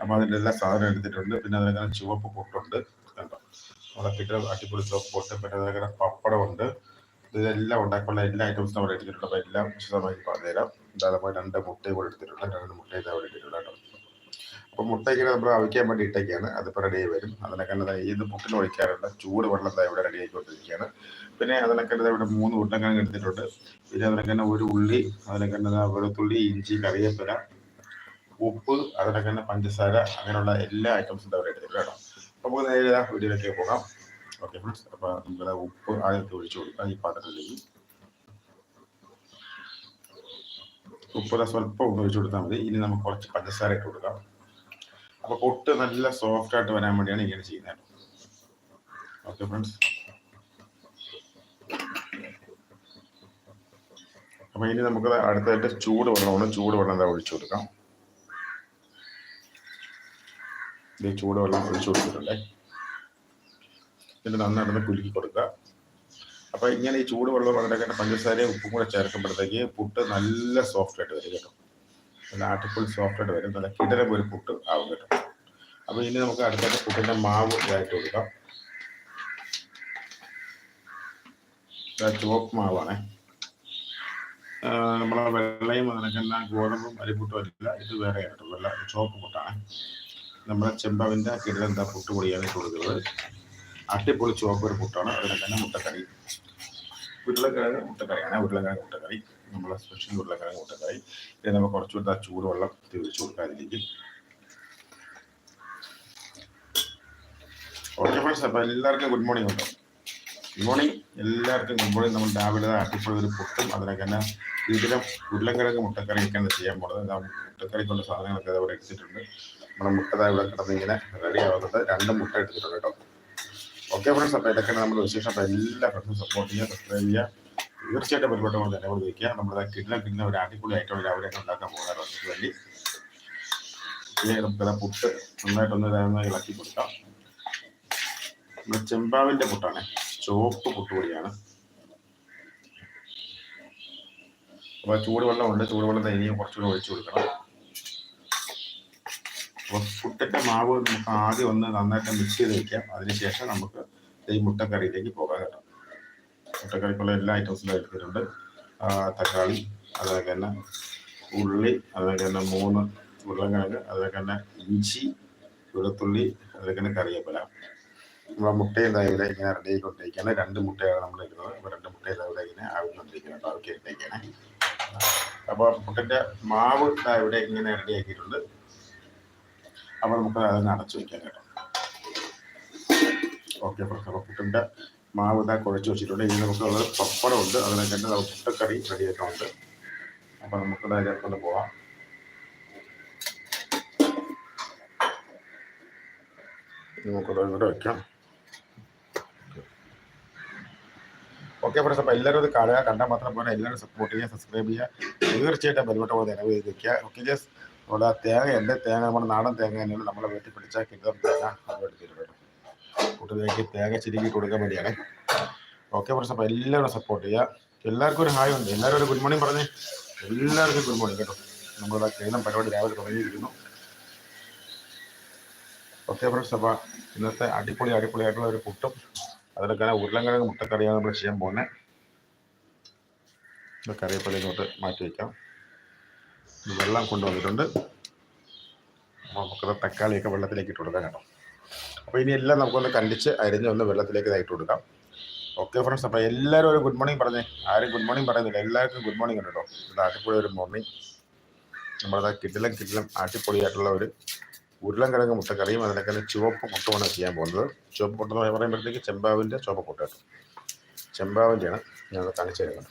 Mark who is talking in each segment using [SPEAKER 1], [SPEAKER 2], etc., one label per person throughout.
[SPEAKER 1] അപ്പോൾ അതിന്റെ എല്ലാ എടുത്തിട്ടുണ്ട്. പിന്നെ അതിനകത്ത് ചുവപ്പ് പൊട്ടുണ്ട്. കണ്ടോ? മുളക്കിട്ട് അടിപൊളി ചുവപ്പ് പൊട്ട്. പിന്നെ അതിനകത്ത് പപ്പടമുണ്ട്. ഇതെല്ലാം ഉണ്ടാക്കാനുള്ള എല്ലാ ഐറ്റംസും അവിടെ എടുത്തിട്ടുണ്ട്. അപ്പോൾ എല്ലാം വിശദമായി പറഞ്ഞുതരാം. അതേപോലെ രണ്ട് മുട്ടയും കൂടെ എടുത്തിട്ടുണ്ട് രണ്ട് മുട്ടയും അവിടെ എടുത്തിട്ടുണ്ട് കേട്ടോ. അപ്പോൾ മുട്ട ഇങ്ങനെ നമ്മൾ അവിക്കാൻ വേണ്ടി ഇട്ടൊക്കെയാണ് അതിപ്പോൾ റെഡി ആയി വരും. അതിനൊക്കെ ഏത് പുട്ടിന് ഒഴിക്കാറുണ്ട്. ചൂട് വെള്ളം ഇവിടെ റെഡി ആയിക്കൊണ്ടിരിക്കുകയാണ് പിന്നെ അതിനൊക്കെ ഇവിടെ മൂന്ന് ഉരുളക്കിഴങ്ങ് എടുത്തിട്ടുണ്ട്. പിന്നെ അതിനൊക്കെ ഒരു ഉള്ളി അതിനൊക്കെ വെളുത്തുള്ളി ഇഞ്ചി കറിവേപ്പില ഉപ്പ് അതിനൊക്കെ തന്നെ പഞ്ചസാര അങ്ങനെയുള്ള എല്ലാ ഐറ്റംസും അവിടെ എടുത്തിട്ടുണ്ട് കേട്ടോ. അപ്പോൾ നേരെ വീഡിയോയിലേക്ക് പോകാം. ഓക്കെ ഫ്രണ്ട്സ് അപ്പോൾ നമുക്ക് ഉപ്പ് ആദ്യത്തെ ഒഴിച്ചു കൊടുക്കാം. ഈ പാത്രത്തിലേക്ക്. ഉപ്പ് സ്വല്പം ഒന്ന് ഒഴിച്ചു കൊടുത്താൽ മതി. ഇനി നമുക്ക് കുറച്ച് പഞ്ചസാര ഇട്ട് കൊടുക്കാം. അപ്പൊ പൊട്ട് നല്ല സോഫ്റ്റ് ആയിട്ട് വരാൻ വേണ്ടിയാണ് ഇങ്ങനെ ചെയ്യുന്നത് ഓക്കെ ഫ്രണ്ട്സ് അപ്പൊ ഇനി നമുക്ക് അടുത്തായിട്ട് ചൂട് വെള്ളമാണ് ചൂട് വെള്ളം എന്താ ഒഴിച്ചു കൊടുക്കാം. ഇത് ചൂടുവെള്ളം ഒഴിച്ചു കൊടുത്തിട്ടുണ്ടേ. എന്നിട്ട് നന്നായിട്ടൊന്ന് കുലുക്കി കൊടുക്കുക. അപ്പൊ ഇങ്ങനെ ഈ ചൂട് വെള്ളം അതിനൊക്കെ പഞ്ചസാരയും ഉപ്പും കൂടെ ചേർക്കുമ്പോഴത്തേക്ക് പുട്ട് നല്ല സോഫ്റ്റ് ആയിട്ട് വരും കേട്ടോ. നല്ല ആട്ടിപ്പുൾ സോഫ്റ്റ് ആയിട്ട് വരും. നല്ല കിടര ഒരു പുട്ട് ആവും കേട്ടോ. അപ്പൊ ഇനി നമുക്ക് അടുത്തായിട്ട് പുട്ടിന്റെ മാവ് ഇതായിട്ട് കൊടുക്കാം. ചുവപ്പ് മാവാണേ. നമ്മളെ വെള്ളയും അതിനൊക്കെ ഗോതമ്പും അരിപ്പുട്ടും അല്ല ഇത് വേറെ ആയിട്ടുള്ള ചുവപ്പ് പുട്ടാണ്. നമ്മുടെ ചെമ്പാവിന്റെ കിടലെന്താ പുട്ട് പൊടിയാണ് കൊടുക്കുന്നത്? അട്ടിപ്പൊളി ചുവപ്പ് ഒരു പുട്ടാണ്. അതിനെ തന്നെ മുട്ടക്കറി. ഉരുളക്കിഴങ്ങ് മുട്ടക്കറിയാണ് ഉരുളക്കിഴങ്ങ് മുട്ടക്കറി. നമ്മളെ സ്പെഷ്യൽ ഉരുളക്കിഴങ്ങ് മുട്ടക്കറി. ഇത് നമ്മൾ കുറച്ചുകൂടെ ആ ചൂടുവെള്ളം തിരിച്ചു കൊടുക്കാം അതിലേക്ക് ഓക്കെ ഫ്രണ്ട്സ് അപ്പോൾ എല്ലാവർക്കും ഗുഡ് മോർണിംഗ് ഉണ്ടോ? ഗുഡ് മോർണിംഗ് എല്ലാവർക്കും ഗുഡ് മോർണിംഗ് നമ്മൾ രാവിലെ അട്ടിപ്പൊളി ഒരു പുട്ടും അതിനൊക്കെ തന്നെ വീട്ടിലും ഉരുളക്കിഴങ്ങ് മുട്ടക്കറിയൊക്കെയാണ് ചെയ്യാൻ പോകുന്നത് മുട്ടക്കറിക്കുള്ള സാധനങ്ങളൊക്കെ അവിടെ എടുത്തിട്ടുണ്ട്. നമ്മുടെ മുട്ട ദാ ഇവിടെ കിടന്ന് ഇങ്ങനെ റെഡി ആവുന്നത് രണ്ട് മുട്ട എടുത്തിട്ടുണ്ട് കേട്ടോ. ഓക്കെ ഫ്രണ്ട്സ് അപ്പോൾ ഇതൊക്കെയാണ് നമ്മുടെ വിശേഷം. അപ്പോൾ എല്ലാ ഫ്രണ്ട്സും സപ്പോർട്ട് ചെയ്യുക സബ്സ്ക്രൈബ് ചെയ്യുക. തീർച്ചയായിട്ടും പരിപാടി കൊണ്ട് തന്നെ കൊടുക്കുക വയ്ക്കുക നമ്മുടെ കിട്ടുന്ന കിട്ടുന്ന ഒരു അടിപൊളി ആയിട്ടുള്ള രാവിലെയൊക്കെ ഉണ്ടാക്കാൻ പോകുന്നത് അതിന് വേണ്ടി നമുക്ക് പുട്ട് നന്നായിട്ടൊന്ന് ഇളക്കി കൊടുക്കാം. നമ്മുടെ ചെമ്പാവിന്റെ പുട്ടാണ്. ചുവപ്പ് പുട്ടുപൊടിയാണ്. അപ്പൊ ചൂടുവെള്ളമുണ്ട് ചൂടുവെള്ളം ഇനിയും കുറച്ചുകൂടെ ഒഴിച്ചു കൊടുക്കണം. അപ്പൊ പുട്ടിന്റെ മാവ് നമുക്ക് ആദ്യം ഒന്ന് നന്നായിട്ട് മിക്സ് ചെയ്ത് വെക്കാം. അതിനുശേഷം നമുക്ക് ഈ മുട്ടക്കറിയിലേക്ക് പോകാൻ കേട്ടോ. മുട്ടക്കറിക്കുള്ള എല്ലാ ഐറ്റംസും എടുത്തിട്ടുണ്ട് തക്കാളി അതുപോലെ തന്നെ ഉള്ളി അതുപോലെ തന്നെ മൂന്ന് ഉരുളക്കിഴങ്ങ് അതുപോലെ തന്നെ ഇഞ്ചി വെളുത്തുള്ളി അതുപോലെ തന്നെ കറിവേപ്പില. നമ്മളെ മുട്ട ഇവിടെ ഇങ്ങനെ റെഡി ആയിക്കൊണ്ടിരിക്കുകയാണ്. രണ്ട് മുട്ടയാണ് നമ്മൾ ഇടുന്നത്. അപ്പോൾ രണ്ട് മുട്ട ഇതാ ഇവിടെ ഇങ്ങനെ ആവിക്കൊണ്ടിരിക്കുന്നത് കേട്ടോ ഇട്ടേക്കാണ്. അപ്പോൾ മുട്ടന്റെ മാവ് ഇവിടെ ഇങ്ങനെ റെഡിയാക്കിയിട്ടുണ്ട് അപ്പോൾ നമുക്ക് അതൊന്ന് അടച്ചു വയ്ക്കാൻ കേട്ടോ. ഓക്കെ അപ്പോൾ പുട്ടിന്റെ മാവ് ഇതാ കുഴച്ച് വെച്ചിട്ടുണ്ട്. ഇനി നമുക്ക് അത് പപ്പടമുണ്ട് അതിനൊക്കെ തന്നെ നമുക്ക് മുട്ടക്കറി റെഡി ആയിട്ടുണ്ട്. അപ്പോൾ നമുക്ക് അതിലേക്കൊന്ന് പോവാം. നമുക്കത് ഇവിടെ വെക്കാം. ഓക്കെ ഫ്രണ്ട്സ് അപ്പോൾ എല്ലാവരും ഇത് കാണുക. കണ്ടാൽ മാത്രം പോലെ എല്ലാവരും സപ്പോർട്ട് ചെയ്യുക സബ്സ്ക്രൈബ് ചെയ്യുക. തീർച്ചയായിട്ടും ബലവട്ട പോലെ നിലവ് ചെയ്ത് വയ്ക്കുക ഓക്കെ ജസ് നമ്മുടെ തേങ്ങ എന്റെ തേങ്ങ? നമ്മുടെ നാടൻ തേങ്ങ തന്നെയാണ്. നമ്മളെ വീട്ടിൽ പിടിച്ചാൽ കിട്ടുന്ന തേങ്ങ. അത് കുട്ടികൾക്ക് തേങ്ങ ചിരിക്കിട്ട് കൊടുക്കാൻ വേണ്ടിയാണ്. ഓക്കെ ഫ്രണ്ട്സ് അപ്പോൾ എല്ലാവരും സപ്പോർട്ട് ചെയ്യുക. എല്ലാവർക്കും ഒരു ഹായ് ഉണ്ട്. എല്ലാവരും ഒരു ഗുഡ് മോർണിംഗ് പറഞ്ഞേ. എല്ലാവർക്കും ഗുഡ് മോർണിംഗ് കേട്ടോ. നമ്മളുടെ കേരളം പരിപാടി രാവിലെ തുടങ്ങിയിരിക്കുന്നു. ഓക്കെ ഫ്രണ്ട്സ് അപ്പോൾ ഇന്നത്തെ അടിപൊളി അടിപൊളിയായിട്ടുള്ള ഒരു പുട്ടും അതിലൊക്കെ ഉരുളൻകിഴങ്ങ് മുട്ടക്കറിയാണ് നമ്മൾ ചെയ്യാൻ പോകുന്നത് ഇത് കറിവേപ്പില മാറ്റി വയ്ക്കാം വെള്ളം കൊണ്ടുവന്നിട്ടുണ്ട്. നമുക്കത് തക്കാളിയൊക്കെ വെള്ളത്തിലേക്ക് ഇട്ട് കൊടുക്കാം കേട്ടോ. അപ്പോൾ ഇനി എല്ലാം നമുക്കൊന്ന് കണ്ടിച്ച് അരിഞ്ഞ് ഒന്ന് വെള്ളത്തിലേക്ക് ഇതായിട്ട് കൊടുക്കാം. ഓക്കെ ഫ്രണ്ട്സ് അപ്പോൾ എല്ലാവരും ഒരു ഗുഡ് മോർണിംഗ് പറഞ്ഞേ. ആരും ഗുഡ് മോർണിംഗ് പറയുന്നില്ല. എല്ലാവർക്കും ഗുഡ് മോർണിംഗ് ഉണ്ട് കേട്ടോ. ഇത് അടിപൊളി ഒരു മോർണിംഗ് നമ്മളത് കിട്ടിലും കിട്ടിലും അടിപൊളിയായിട്ടുള്ള ഒരു ഉരുളൻകിഴങ്ങ് മുട്ടക്കറിയും അതിനൊക്കെ ചുവപ്പ് മുട്ടമാണ് ചെയ്യാൻ പോകുന്നത്. ചുവപ്പ് മുട്ട എന്ന് പറയുമ്പോഴത്തേക്ക് ചെമ്പാവിന്റെ ചുവപ്പ് മുട്ട കേട്ടോ ചെമ്പാവിന്റെയാണ് ഞങ്ങൾ കാണിച്ചു തരുന്നത്.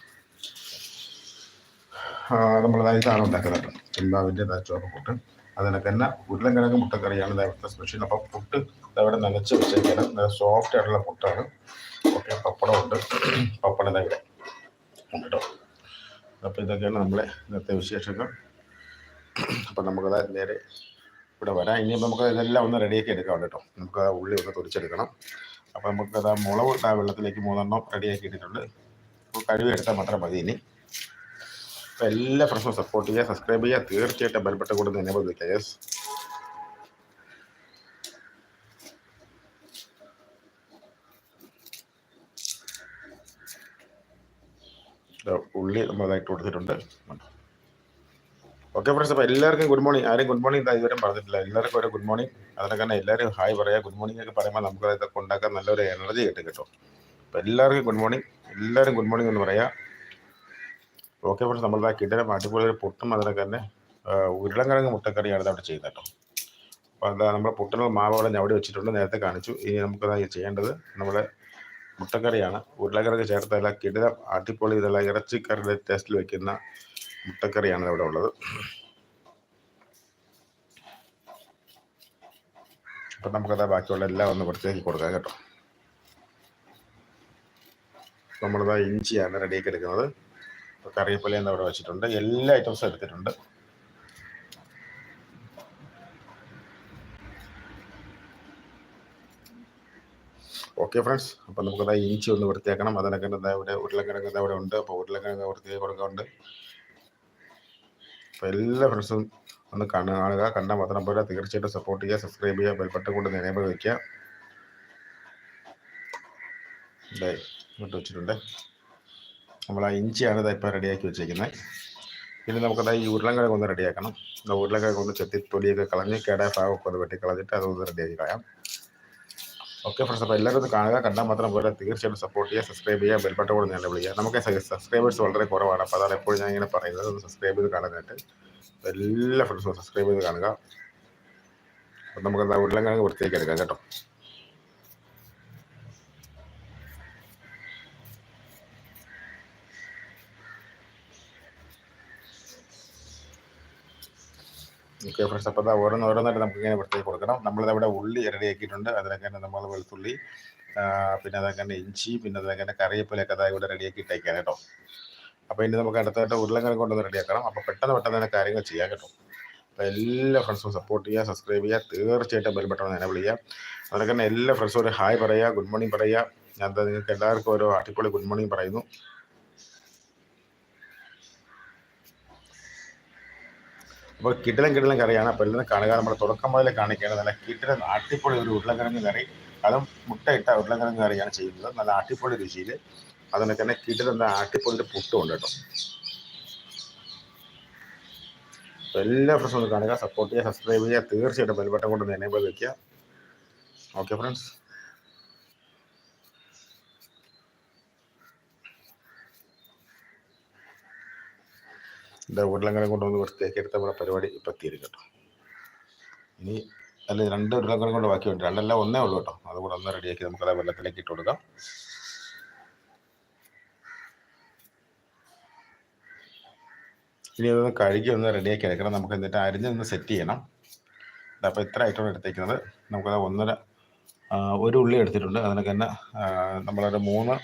[SPEAKER 1] നമ്മൾ ഇതാണ് ഉണ്ടാക്കുന്നത് ചെമ്പാവിന്റെ ചുവപ്പ് പുട്ട് അതിനൊക്കെ തന്നെ ഉരുളൻകിഴങ്ങ് മുട്ടക്കറിയാണ് ഇവിടുത്തെ സ്പെഷ്യൽ അപ്പോൾ പുട്ട് ഇവിടെ നനച്ച് വെച്ചേക്കാണ്. നല്ല സോഫ്റ്റ് ആയിട്ടുള്ള പുട്ടാണ്. ഓക്കെ പപ്പടമുണ്ട്. പപ്പടം ഇതാ ഇവിടെ ഉണ്ട് കേട്ടോ. അപ്പോൾ ഇതൊക്കെയാണ് നമ്മളെ ഇന്നത്തെ വിശേഷങ്ങൾ. അപ്പോൾ നമുക്കത് നേരെ ഇവിടെ വരാം. ഇനി നമുക്ക് ഇതെല്ലാം ഒന്ന് റെഡിയാക്കി എടുക്കാം കേട്ടോ. നമുക്ക് ഉള്ളി ഒന്ന് തൊടിച്ചെടുക്കണം അപ്പോൾ നമുക്ക് അത് ആ മുളക് ആ വെള്ളത്തിലേക്ക് മൂന്നെണ്ണം റെഡിയാക്കി ഇട്ടിട്ടുണ്ട് അപ്പോൾ കഴിവെടുത്താൽ മാത്രം മതി ഇനി. അപ്പോൾ എല്ലാ ഫ്രണ്ട്സും സപ്പോർട്ട് ചെയ്യുക സബ്സ്ക്രൈബ് ചെയ്യുക. തീർച്ചയായിട്ടും ബെൽബട്ട കൂടെ തന്നെ പതിക്കുക യെസ് ഉള്ളി നമ്മളതായിട്ട് കൊടുത്തിട്ടുണ്ട്. ഓക്കെ ഫ്രണ്ട്സ് അപ്പോൾ എല്ലാവർക്കും ഗുഡ് മോർണിംഗ് ആരും ഗുഡ് മോർണിംഗ് ഇതുവരെ പറഞ്ഞിട്ടില്ല. എല്ലാവർക്കും ഒരു ഗുഡ് മോർണിംഗ് അതിനെ തന്നെ എല്ലാവരും ഹായ് പറയാം. ഗുഡ് മോർണിംഗ് ഒക്കെ പറയുമ്പോൾ നമുക്ക് ഇതൊക്കെ ഉണ്ടാക്കാൻ നല്ലൊരു എനർജി കിട്ടും കേട്ടോ. അപ്പോൾ എല്ലാവർക്കും ഗുഡ് മോർണിംഗ് എല്ലാവരും ഗുഡ് മോർണിംഗ് എന്ന് പറയാം. ഓക്കെ ഫ്രണ്ട്സ് നമ്മളിതാ കിടനം അടിപൊളി ഒരു പുട്ടും അതിനൊക്കെ തന്നെ ഉരുളങ്കിഴങ്ങ് മുട്ടക്കറിയാണ് ഇത് അവിടെ ചെയ്യുന്നത് കേട്ടോ. അപ്പോൾ എന്താ നമ്മുടെ പുട്ടിനുള്ള മാവ് അവിടെ ഞവടി വെച്ചിട്ടുണ്ട്. നേരത്തെ കാണിച്ചു. ഇനി നമുക്കത് ചെയ്യേണ്ടത് നമ്മുടെ മുട്ടക്കറിയാണ്. ഉരുളക്കിഴങ്ങ് ചേർത്തല്ല കിടന അടിപൊളി ഇതെല്ലാം ഇറച്ചിക്കറിയുടെ ടേസ്റ്റിൽ വെക്കുന്ന മുട്ടക്കറിയാണ് ഇവിടെ ഉള്ളത്. അപ്പം നമുക്കത് ബാക്കിയുള്ള എല്ലാം ഒന്ന് പുറത്തേക്ക് കൊടുക്കാം കേട്ടോ. നമ്മളിതാ ഇഞ്ചിയാണ് റെഡിയാക്കി എടുക്കുന്നത് അപ്പോൾ കറിവേപ്പിലയെന്ന് അവിടെ വെച്ചിട്ടുണ്ട്? എല്ലാ ഐറ്റംസും എടുത്തിട്ടുണ്ട്. ഓക്കെ ഫ്രണ്ട്സ് അപ്പം നമുക്കതാ ഇഞ്ചി ഒന്ന് വൃത്തിയാക്കണം. അതിനൊക്കെ ഇവിടെ ഉരുളക്കിഴങ്ങ് അവിടെ ഉണ്ട്? അപ്പോൾ ഉരുളക്കിഴങ്ങ് വൃത്തിയാക്കി കൊടുക്കാറുണ്ട് അപ്പോൾ എല്ലാ ഫ്രണ്ട്സും ഒന്ന് കാണുക കണ്ടാൽ മാത്രം പോലെ തീർച്ചയായിട്ടും സപ്പോർട്ട് ചെയ്യുക സബ്സ്ക്രൈബ് ചെയ്യുക ബെൽബട്ടൺ കൊണ്ട് നിലവിൽ വയ്ക്കുക. ഇങ്ങോട്ട് വെച്ചിട്ടുണ്ട്. നമ്മൾ ആ ഇഞ്ചിയാണ് ഇതാ ഇപ്പോൾ റെഡിയാക്കി വെച്ചേക്കുന്നത് പിന്നെ നമുക്കത് ഈ ഉരുളക്കിഴങ്ങ് ഒന്ന് റെഡിയാക്കണം ആ ഉരുളക്കിഴങ്ങ് ഒന്ന് ചെത്തി തൊലിയൊക്കെ കളഞ്ഞ് കേടായ ഭാഗമൊക്കെ ഒന്ന് വെട്ടി കളഞ്ഞിട്ട് അതൊന്ന് റെഡിയാക്കി കളയാം. ഓക്കെ ഫ്രണ്ട്സ് അപ്പോൾ എല്ലാവരും ഒന്ന് കാണുക കണ്ടാൽ മാത്രം പോലെ തീർച്ചയായിട്ടും സപ്പോർട്ട് ചെയ്യുക സബ്സ്ക്രൈബ് ചെയ്യുക ബെൽബട്ടൺ കൂടെ നല്ല വിളിക്കുക. നമുക്ക് സബ്സ്ക്രൈബേഴ്സ് വളരെ കുറവാണ് അപ്പോൾ അതാണ് എപ്പോഴും ഞാൻ ഇങ്ങനെ പറയുന്നത്. ഒന്ന് സബ്സ്ക്രൈബ് ചെയ്ത് കാണാനായിട്ട് എല്ലാ ഫ്രണ്ട്സും സബ്സ്ക്രൈബ് ചെയ്ത് കാണുക. അപ്പം നമുക്ക് എന്താ ഉരുളക്കിഴങ്ങ് വൃത്തിയാക്കി എടുക്കാം കേട്ടോ. ഓക്കെ ഫ്രണ്ട്സ് അപ്പോൾ ഓരോന്ന് ഓരോന്നായിട്ട് നമുക്ക് ഇങ്ങനെ വൃത്തിയാക്കി കൊടുക്കണം. നമ്മളിത് അവിടെ ഉള്ളി റെഡിയാക്കിയിട്ടുണ്ട്. അതിനൊക്കെ നമ്മൾ വെളുത്തുള്ളി പിന്നെ തന്നെ ഇഞ്ചി പിന്നെ തന്നെ കറിവേപ്പിലൊക്കെ അതായത് ഇവിടെ റെഡിയാക്കി ഇട്ടേക്കാൻ കേട്ടോ. അപ്പോൾ ഇനി നമുക്ക് അടുത്തായിട്ട് ഉരുളക്കിഴങ്ങ് കൊണ്ടൊന്ന് റെഡിയാക്കണം. അപ്പോൾ പെട്ടെന്ന് പെട്ടെന്ന് തന്നെ കാര്യങ്ങൾ ചെയ്യാം കേട്ടോ. അപ്പോൾ എല്ലാ ഫ്രണ്ട്സും സപ്പോർട്ട് ചെയ്യുക സബ്സ്ക്രൈബ് ചെയ്യുക തീർച്ചയായിട്ടും ബെൽ ബട്ടൺ എന്നെ വിളിക്കുക. അതൊക്കെ തന്നെ എല്ലാ ഫ്രണ്ട്സും ഒരു ഹായ് പറയുക ഗുഡ് മോർണിംഗ് പറയുക. ഞാൻ നിങ്ങൾക്ക് എല്ലാവർക്കും ഓരോ അടിപൊളി ഗുഡ് മോർണിംഗ് പറയുന്നു. അപ്പോൾ കിടലം കിടിലം കറിയാണ്. അപ്പോൾ എല്ലാം കാണുക. നമ്മുടെ തുടക്കം മുതലേ കാണിക്കുകയാണ് നല്ല കിടിലം അട്ടിപ്പൊളി ഒരു ഉരുളക്കിഴങ്ങ് കറി. അതും മുട്ടയിട്ട ഉരുളക്കിഴങ്ങ് കറിയാണ് ചെയ്യുന്നത്. നല്ല അട്ടിപ്പൊളി രുചിയിൽ. അതുപോലെ തന്നെ കിടിലം അട്ടിപ്പൊളിന്റെ പുട്ടും ഉണ്ട് കേട്ടോ. എല്ലാ ഫ്രണ്ട്സും ഒന്ന് കാണുക. സപ്പോർട്ട് ചെയ്യുക സബ്സ്ക്രൈബ് ചെയ്യുക. തീർച്ചയായിട്ടും ബെൽബട്ടം കൊണ്ട് എനേബിൾ വയ്ക്കുക ഓക്കെ ഫ്രണ്ട്സ് എന്റെ ഉരുളങ്ങനെ കൊണ്ടുവന്ന് വൃത്തിയാക്കി എടുത്ത നമ്മുടെ പരിപാടി ഇപ്പം തീരും കേട്ടോ. ഇനി അല്ല രണ്ട് ഉരുളങ്ങനെ കൊണ്ട് ബാക്കിയുണ്ട്. രണ്ടല്ല ഒന്നേ ഉള്ളൂ കേട്ടോ. അതുകൂടെ ഒന്ന് റെഡിയാക്കി നമുക്കത് വെള്ളത്തിലേക്ക് ഇട്ട് കൊടുക്കാം. ഇനി അതൊന്ന് കഴുകി ഒന്ന് റെഡിയാക്കി എടുക്കണം. നമുക്ക് എന്നിട്ട് അരിഞ്ഞൊന്ന് സെറ്റ് ചെയ്യണം. അപ്പോൾ ഇത്ര ഐറ്റമാണ് എടുത്തേക്കുന്നത്. നമുക്കത് ഒന്നര ഒരു ഉള്ളി എടുത്തിട്ടുണ്ട്. അതിനൊക്കെ തന്നെ നമ്മളൊരു മൂന്ന്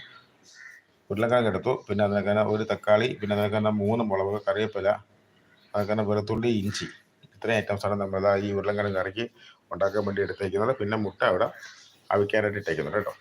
[SPEAKER 1] ഉരുളക്കിഴങ്ങ് എടുത്തു. പിന്നെ അതിനൊക്കെ ഒരു തക്കാളി പിന്നെ അതിനൊക്കെ മൂന്ന് മുളക് കറിവേപ്പില അതൊക്കെ തന്നെ വെളുത്തുള്ളി ഇഞ്ചി. ഇത്രയും ഐറ്റംസാണ് നമ്മൾ ഈ ഉരുളക്കിഴങ്ങ് കറിക്ക് ഉണ്ടാക്കാൻ വേണ്ടി എടുത്തേക്കുന്നത്. പിന്നെ മുട്ട അവിടെ അവിക്കാനായിട്ട് ഇട്ടേക്കുന്നത് കേട്ടോ.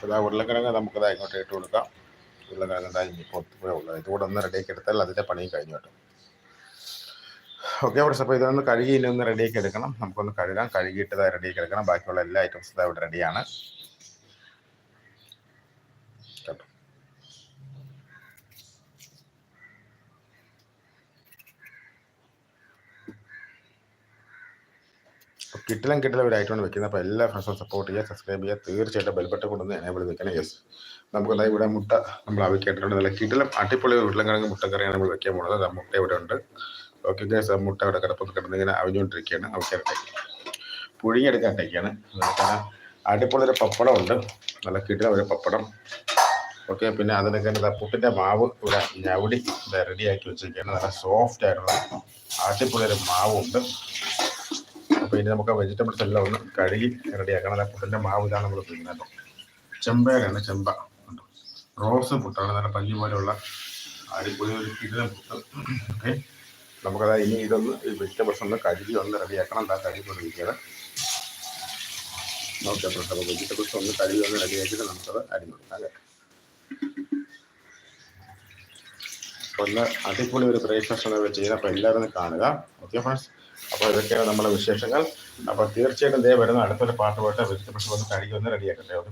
[SPEAKER 1] അപ്പോൾ ഉരുളക്കിഴങ്ങ് നമുക്ക് നമുക്കത് ഇങ്ങോട്ട് ഇട്ട് കൊടുക്കാം. ഉരുളക്കിഴങ്ങ് എന്താ ഇപ്പോൾ ഉള്ളത് ഇതുകൂടെ ഒന്ന് റെഡിയാക്കി എടുത്താൽ അതിന്റെ പണിയും കഴിഞ്ഞു കേട്ടോ. ഓക്കെ ഫ്രണ്ട്സ് അപ്പോൾ ഇതൊന്ന് കഴുകി ഇനി ഒന്ന് റെഡിയാക്കി എടുക്കണം. നമുക്കൊന്ന് കഴുകാം. കഴുകിയിട്ട് ഇത് റെഡിയാക്കി എടുക്കണം. ബാക്കിയുള്ള എല്ലാ ഐറ്റംസും ഇതാ ഇവിടെ റെഡിയാണ് കിട്ടിലും കിട്ടിലും ഒരു ഐറ്റമാണ് വെക്കുന്നത്. അപ്പോൾ എല്ലാ ഫ്രണ്ട്സും സപ്പോർട്ട് ചെയ്യുക സബ്സ്ക്രൈബ് ചെയ്യുക. തീർച്ചയായിട്ടും ബെൽബട്ട് കൊണ്ടുവന്ന് എനേബിൾ വെക്കണം. യെസ് നമുക്ക് എന്താ ഇവിടെ മുട്ട നമ്മൾ ആവശ്യമായിട്ടുണ്ട് നല്ല കിട്ടിലും അടിപൊളി ഉരുളക്കിഴങ്ങ് മുട്ടക്കറിയാണ് നമ്മൾ വെക്കാൻ പോകുന്നത്. മുട്ട ഇവിടെ ഉണ്ട്. ഓക്കെ ഗേസ് മുട്ട ഇവിടെ കിടപ്പൊക്കെ കിടന്ന് ഇങ്ങനെ അവിഞ്ഞുകൊണ്ടിരിക്കുകയാണ്. ആവശ്യമായിട്ട് പുഴുങ്ങിയെടുക്കാട്ടേക്കാണ് അതുപോലെ അടിപൊളി ഒരു പപ്പടം ഉണ്ട്. നല്ല കിട്ടിലും ഒരു പപ്പടം. ഓക്കെ പിന്നെ അതിനൊക്കെ എന്താ പുട്ടിന്റെ മാവ് ഇവിടെ ഞവടി റെഡിയാക്കി വെച്ചിരിക്കുകയാണ്. നല്ല സോഫ്റ്റ് ആയിട്ടുള്ള അടിപൊളി ഒരു മാവുണ്ട്. അപ്പോൾ ഇനി നമുക്ക് വെജിറ്റബിൾസ് എല്ലാം ഒന്ന് കഴുകി റെഡിയാക്കണം അല്ല പുട്ടിന്റെ മാവ് ഇതാണ് നമ്മൾ ഉപയോഗിക്കുന്നത് ചെമ്പയാണ് ചെമ്പ. റോസ് പുട്ടാണ്. നല്ല പഞ്ഞി പോലെയുള്ള ഒരു നമുക്കത് ഇനി ഇതൊന്ന് ഈ വെജിറ്റബിൾസ് ഒന്ന് കഴുകി ഒന്ന് റെഡിയാക്കണം എന്താ കഴുകി കൊണ്ടിരിക്കുന്നത് ഓക്കെ ഫ്രണ്ട്സ് അപ്പോൾ വെജിറ്റബിൾസ് ഒന്ന് കഴുകി ഒന്ന് റെഡിയാക്കിയിട്ട് നമുക്കത് അരിഞ്ഞു കൊടുക്കാം അല്ലേ ഒന്ന് അടിപൊളി ഒരു ബ്രേക്ക്ഫാസ്റ്റ് ചെയ്യുന്ന ചെയ്യുന്നത്. എല്ലാവരും കാണുക. ഓക്കെ ഫ്രണ്ട്സ് അപ്പോൾ ഇതൊക്കെയാണ് നമ്മുടെ വിശേഷങ്ങൾ. അപ്പോൾ തീർച്ചയായിട്ടും ദേ വരുന്ന അടുത്തൊരു പാട്ട് പോയിട്ട് വെജിറ്റബിൾസ് ഒന്ന് കഴിക്കുമെന്ന് റെഡിയാക്കട്ടെ ഓക്കെ